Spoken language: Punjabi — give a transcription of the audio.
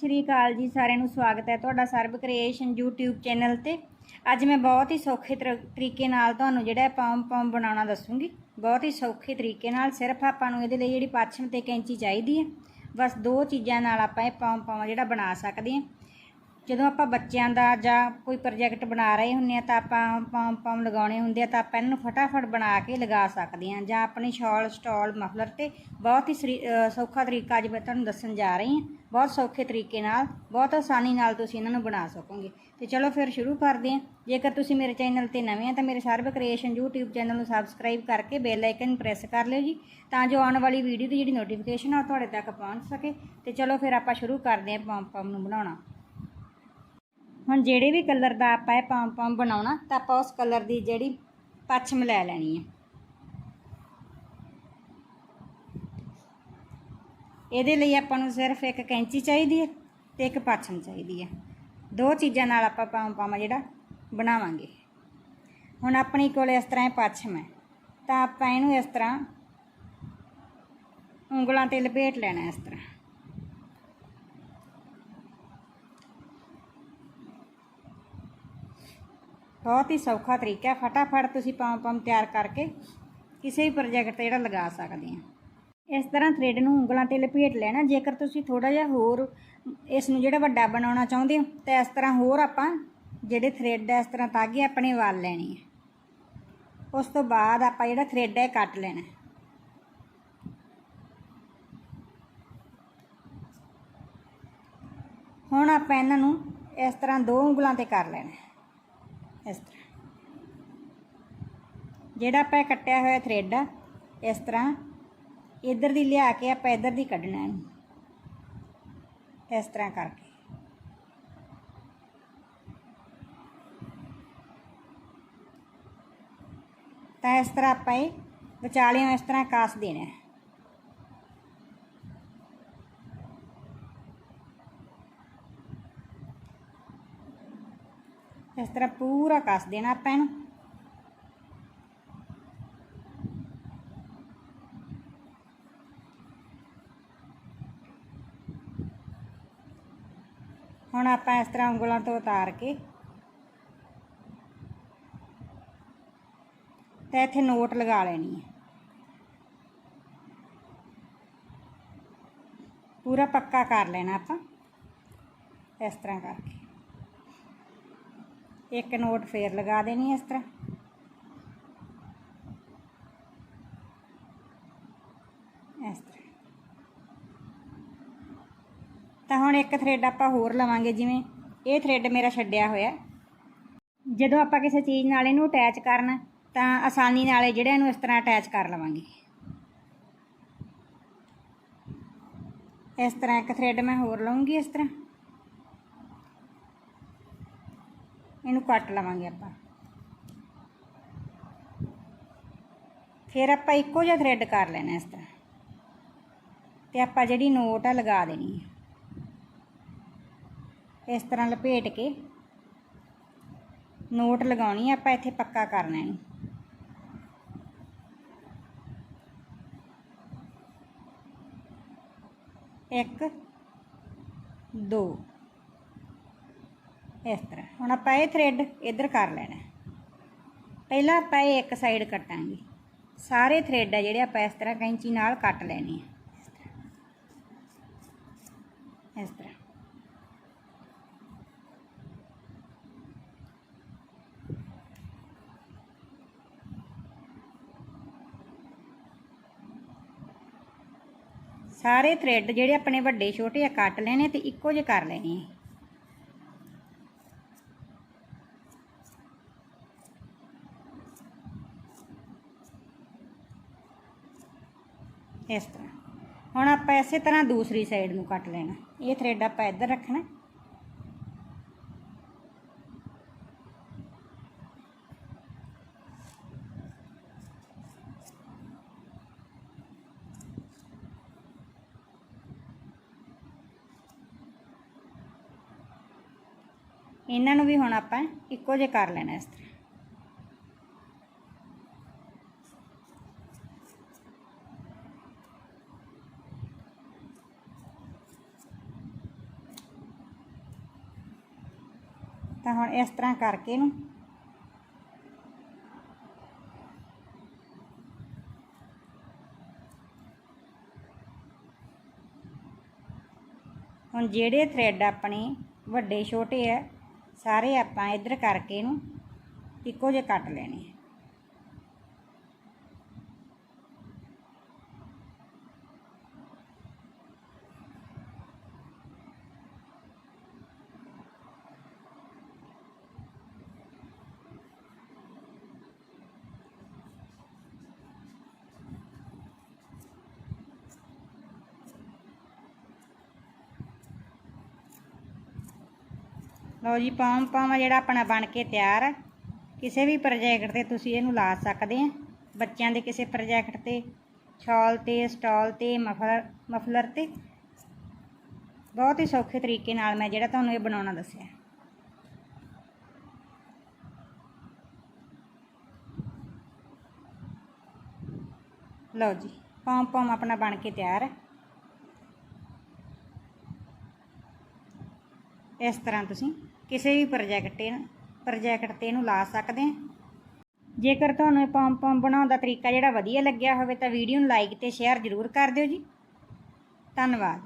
ਸ਼੍ਰੀ ਅਕਾਲ ਜੀ ਸਾਰਿਆਂ ਨੂੰ ਸਵਾਗਤ ਹੈ ਤੁਹਾਡਾ ਸਰਬ ਕ੍ਰੀਏਸ਼ਨ YouTube ਚੈਨਲ ਤੇ। ਅੱਜ ਮੈਂ ਬਹੁਤ ਹੀ ਸੌਖੇ ਤਰ- ਤਰੀਕੇ ਨਾਲ ਤੁਹਾਨੂੰ ਜਿਹੜਾ ਪੌਮ ਪੌਮ ਬਣਾਉਣਾ ਦੱਸੂਗੀ। ਬਹੁਤ ਹੀ ਸੌਖੇ ਤਰੀਕੇ ਨਾਲ ਸਿਰਫ ਆਪਾਂ ਨੂੰ ਇਹਦੇ ਲਈ ਜਿਹੜੀ ਪੱਛਮ ਤੇ ਕੈਂਚੀ ਚਾਹੀਦੀ ਹੈ। ਬਸ ਦੋ ਚੀਜ਼ਾਂ ਨਾਲ ਆਪਾਂ ਇਹ ਪੌਮ ਪੌਮ ਜਿਹੜਾ ਬਣਾ ਸਕਦੇ ਹਾਂ। ਜਦੋਂ ਆਪਾਂ ਬੱਚਿਆਂ ਦਾ ਜਾਂ ਕੋਈ ਪ੍ਰੋਜੈਕਟ ਬਣਾ ਰਹੇ ਹੁੰਦੇ ਆ ਤਾਂ ਆਪਾਂ ਪੌਮ ਪੌਮ ਲਗਾਉਣੇ ਹੁੰਦੇ ਆ ਤਾਂ ਆਪਾਂ ਇਹਨੂੰ ਫਟਾਫਟ ਬਣਾ ਕੇ ਲਗਾ ਸਕਦੇ ਹਾਂ ਜਾਂ ਆਪਣੀ ਸ਼ਾਲ, ਸਟਾਲ, ਮਫਲਰ ਤੇ ਬਹੁਤ ਹੀ ਸਰੀ- ਸੌਖਾ ਤਰੀਕਾ ਅੱਜ ਮੈਂ ਤੁਹਾਨੂੰ ਦੱਸਣ ਜਾ ਰਹੀ ਹਾਂ। ਬਹੁਤ ਸੌਖੇ ਤਰੀਕੇ ਨਾਲ, ਬਹੁਤ ਆਸਾਨੀ ਨਾਲ ਤੁਸੀਂ ਇਹਨਾਂ ਨੂੰ ਬਣਾ ਸਕੋਗੇ। ਤੇ ਚਲੋ ਫਿਰ ਸ਼ੁਰੂ ਕਰਦੇ ਹਾਂ। ਜੇਕਰ ਤੁਸੀਂ ਮੇਰੇ ਚੈਨਲ ਤੇ ਨਵੇਂ ਆ ਤਾਂ ਮੇਰੇ ਸਰਬ ਕ੍ਰੀਏਸ਼ਨ YouTube ਚੈਨਲ ਨੂੰ ਸਬਸਕ੍ਰਾਈਬ ਕਰਕੇ ਬੈਲ ਆਈਕਨ ਪ੍ਰੈਸ ਕਰ ਲਿਓ ਜੀ, ਤਾਂ ਜੋ ਆਉਣ ਵਾਲੀ ਵੀਡੀਓ ਦੀ ਜਿਹੜੀ ਨੋਟੀਫਿਕੇਸ਼ਨ ਆ ਉਹ ਤੁਹਾਡੇ ਤੱਕ ਪਹੁੰਚ ਸਕੇ। ਤੇ ਚਲੋ ਫਿਰ ਆਪਾਂ ਸ਼ੁਰੂ ਕਰਦੇ ਹਾਂ ਪੌਮ ਪੌਮ ਨੂੰ ਬਣਾਉਣਾ। ਹੁਣ ਜਿਹੜੇ ਵੀ ਕਲਰ ਦਾ ਆਪਾਂ ਇਹ ਪੌਮ ਪੌਮ ਬਣਾਉਣਾ ਤਾਂ ਆਪਾਂ ਉਸ ਕਲਰ ਦੀ ਜਿਹੜੀ ਪੱਛਮ ਲੈ ਲੈਣੀ ਹੈ। ਇਹਦੇ ਲਈ ਆਪਾਂ ਨੂੰ ਸਿਰਫ ਇੱਕ ਕੈਂਚੀ ਚਾਹੀਦੀ ਹੈ ਤੇ ਇੱਕ ਪੱਛਮ ਚਾਹੀਦੀ ਹੈ। ਦੋ ਚੀਜ਼ਾਂ ਨਾਲ ਆਪਾਂ ਪਾਉਂ ਪੌਮ ਜਿਹੜਾ ਬਣਾਵਾਂਗੇ। ਹੁਣ ਆਪਣੀ ਕੋਲ ਇਸ ਤਰ੍ਹਾਂ ਇਹ ਪੱਛਮ ਹੈ। ਤਾਂ ਆਪਾਂ ਇਹਨੂੰ ਇਸ ਤਰ੍ਹਾਂ ਉਂਗਲਾਂ ਤੇ ਲਪੇਟ ਲੈਣਾ ਇਸ ਤਰ੍ਹਾਂ। ਬਹੁਤ ਹੀ ਸੌਖਾ ਤਰੀਕਾ ਹੈ। ਫਟਾਫਟ ਤੁਸੀਂ ਪੌਮ ਪੌਮ ਤਿਆਰ ਕਰਕੇ ਕਿਸੇ ਵੀ ਪ੍ਰੋਜੈਕਟ ਤੇ ਜਿਹੜਾ ਲਗਾ ਸਕਦੇ ਆ। ਇਸ ਤਰ੍ਹਾਂ ਥ੍ਰੈਡ ਨੂੰ ਉਂਗਲਾਂ ਤੇ ਲਪੇਟ ਲੈਣਾ। ਜੇਕਰ ਤੁਸੀਂ ਥੋੜਾ ਜਿਹਾ ਹੋਰ ਇਸ ਨੂੰ ਜਿਹੜਾ ਵੱਡਾ ਬਣਾਉਣਾ ਚਾਹੁੰਦੇ ਹੋ, ਤਾਂ ਇਸ ਤਰ੍ਹਾਂ ਹੋਰ ਆਪਾਂ ਜਿਹੜੇ ਥ੍ਰੈਡ ਹੈ ਇਸ ਤਰ੍ਹਾਂ ਤਾਗੇ ਆਪਣੇ ਵਾਲ ਲੈਣੀ ਹੈ ਉਸ ਤੋਂ ਬਾਅਦ ਆਪਾਂ ਜਿਹੜਾ ਥ੍ਰੈਡ ਹੈ ਕੱਟ ਲੈਣਾ। ਹੁਣ ਆਪਾਂ ਇਹਨਾਂ ਨੂੰ ਇਸ ਤਰ੍ਹਾਂ ਦੋ ਉਂਗਲਾਂ ਤੇ ਕਰ ਲੈਣਾ। ਇਸ ਤਰ੍ਹਾਂ। ਜਿਹੜਾ ਆਪਾਂ ਕੱਟਿਆ ਹੋਇਆ ਥ੍ਰੈਡ ਆ, ਇਸ ਤਰ੍ਹਾਂ ਇੱਧਰ ਦੀ ਲਿਆ ਕੇ ਆਪਾਂ ਇੱਧਰ ਦੀ ਕੱਢਣਾ ਇਹਨੂੰ। ਇਸ ਤਰ੍ਹਾਂ ਕਰਕੇ। ਤਾਂ ਇਸ ਤਰ੍ਹਾਂ ਆਪਾਂ ਇਹ ਵਿਚਾਲਿਓਂ ਇਸ ਤਰ੍ਹਾਂ ਕਾਸ ਦੇਣਾ। ਹੈ ਇਸ ਤਰ੍ਹਾਂ ਪੂਰਾ ਕੱਸ ਦੇਣਾ ਆਪਾਂ ਇਹਨੂੰ ਹੁਣ ਆਪਾਂ ਇਸ ਤਰ੍ਹਾਂ ਉਂਗਲਾਂ ਤੋਂ ਉਤਾਰ ਕੇ ਤੇ ਇੱਥੇ ਨੋਟ ਲਗਾ ਲੈਣੀ ਹੈ ਪੂਰਾ ਪੱਕਾ ਕਰ ਲੈਣਾ ਆਪਾਂ ਇਸ ਤਰ੍ਹਾਂ ਕਰਕੇ ਇੱਕ ਨੋਟ ਫੇਰ ਲਗਾ ਦੇਣੀ ਇਸ ਤਰ੍ਹਾਂ। ਇਸ ਤਰ੍ਹਾਂ। ਤਾਂ ਹੁਣ ਇੱਕ ਥ੍ਰੈਡ ਆਪਾਂ ਹੋਰ ਲਵਾਂਗੇ, ਜਿਵੇਂ ਇਹ ਥ੍ਰੈਡ ਮੇਰਾ ਛੱਡਿਆ ਹੋਇਆ। ਜਦੋਂ ਆਪਾਂ ਕਿਸੇ ਚੀਜ਼ ਨਾਲ ਇਹਨੂੰ ਅਟੈਚ ਕਰਨਾ, ਤਾਂ ਆਸਾਨੀ ਨਾਲ ਇਹ ਜਿਹੜਾ ਇਹਨੂੰ ਇਸ ਤਰ੍ਹਾਂ ਅਟੈਚ ਕਰ ਲਵਾਂਗੇ। ਇਸ ਤਰ੍ਹਾਂ ਇੱਕ ਥ੍ਰੈਡ ਮੈਂ ਹੋਰ ਲਵਾਂਗੀ ਇਸ ਤਰ੍ਹਾਂ। ਇਹਨੂੰ ਕੱਟ ਲਵਾਂਗੇ ਆਪਾਂ। ਫਿਰ ਆਪਾਂ ਇੱਕੋ ਜਿਹਾ ਥਰੈਡ ਕਰ ਲੈਣਾ ਇਸ ਤਰ੍ਹਾਂ। ਤੇ ਆਪਾਂ ਜਿਹੜੀ ਨੋਟ ਆ ਲਗਾ ਦੇਣੀ ਹੈ ਇਸ ਤਰ੍ਹਾਂ ਲਪੇਟ ਕੇ ਨੋਟ ਲਗਾਉਣੀ ਹੈ ਆਪਾਂ ਇੱਥੇ ਪੱਕਾ ਕਰਨਾ ਇਹਨੂੰ ਇੱਕ, ਦੋ। ਇਸ ਤਰ੍ਹਾਂ। ਹੁਣ ਆਪਾਂ ਇਹ ਥ੍ਰੈਡ ਇੱਧਰ ਕਰ ਲੈਣਾ ਪਹਿਲਾਂ ਆਪਾਂ ਇਹ ਇੱਕ ਸਾਈਡ ਕੱਟਾਂਗੇ। ਸਾਰੇ ਥ੍ਰੈਡ ਆ ਜਿਹੜੇ ਆਪਾਂ ਇਸ ਤਰ੍ਹਾਂ ਕੈਂਚੀ ਨਾਲ ਕੱਟ ਲੈਣੇ ਆ। ਇਸ ਤਰ੍ਹਾਂ। ਸਾਰੇ ਥ੍ਰੈਡ ਜਿਹੜੇ ਆਪਣੇ ਵੱਡੇ ਛੋਟੇ ਆ, ਕੱਟ ਲੈਣੇ ਤੇ ਇੱਕੋ ਜਿਹੇ ਕਰ ਲੈਣੇ ਆ। ਇਸ ਤਰ੍ਹਾਂ। ਹੁਣ ਆਪਾਂ ਇਸੇ ਤਰ੍ਹਾਂ ਦੂਸਰੀ ਸਾਈਡ ਨੂੰ ਕੱਟ ਲੈਣਾ। ਇਹ ਥ੍ਰੈਡ ਆਪਾਂ ਇੱਧਰ ਰੱਖਣਾ। ਇਹਨਾਂ ਨੂੰ ਵੀ ਹੁਣ ਆਪਾਂ ਇੱਕੋ ਜਿਹੇ ਕਰ ਲੈਣਾ ਇਸ ਤਰ੍ਹਾਂ। ਤਾਂ ਹੁਣ ਇਸ ਤਰ੍ਹਾਂ ਕਰਕੇ ਇਹਨੂੰ ਹੁਣ ਜਿਹੜੇ ਥ੍ਰੈਡ ਆਪਣੇ ਵੱਡੇ ਛੋਟੇ ਆ, ਸਾਰੇ ਆਪਾਂ ਇੱਧਰ ਕਰਕੇ ਇਹਨੂੰ ਇੱਕੋ ਜਿਹੇ ਕੱਟ ਲੈਣੇ ਲਓ ਜੀ ਪੌਮ ਪੌਮ ਜਿਹੜਾ ਆਪਣਾ ਬਣ ਕੇ ਤਿਆਰ। ਹੈ ਕਿਸੇ ਵੀ ਪ੍ਰੋਜੈਕਟ ਤੇ ਤੁਸੀਂ ਇਹਨੂੰ ਲਾ ਸਕਦੇ ਆ। ਬੱਚਿਆਂ ਦੇ ਕਿਸੇ ਪ੍ਰੋਜੈਕਟ ਤੇ, ਸ਼ਾਲ ਤੇ, ਸਟਾਲ ਤੇ, ਮਫਲਰ ਮਫਲਰ ਤੇ। ਬਹੁਤ ਹੀ ਸੌਖੇ ਤਰੀਕੇ ਨਾਲ ਮੈਂ ਜਿਹੜਾ ਤੁਹਾਨੂੰ ਇਹ ਬਣਾਉਣਾ ਦੱਸਿਆ। ਲਓ ਜੀ ਪੌਮ ਪੌਮ ਆਪਣਾ ਬਣ ਕੇ ਤਿਆਰ। ਹੈ ਇਸ ਤਰ੍ਹਾਂ ਤੁਸੀਂ ਕਿਸੇ ਵੀ ਪ੍ਰੋਜੈਕਟ ਤੇ ਪ੍ਰੋਜੈਕਟ ਤੇ ਇਹਨੂੰ ਲਾ ਸਕਦੇ ਹਾਂ। ਜੇਕਰ ਤੁਹਾਨੂੰ ਇਹ ਪੌਮ ਪੌਮ ਬਣਾਉਣ ਦਾ ਤਰੀਕਾ ਜਿਹੜਾ ਵਧੀਆ ਲੱਗਿਆ ਹੋਵੇ ਤਾਂ ਵੀਡੀਓ ਨੂੰ ਲਾਈਕ ਤੇ ਸ਼ੇਅਰ ਜ਼ਰੂਰ ਕਰ ਦਿਓ ਜੀ। ਧੰਨਵਾਦ।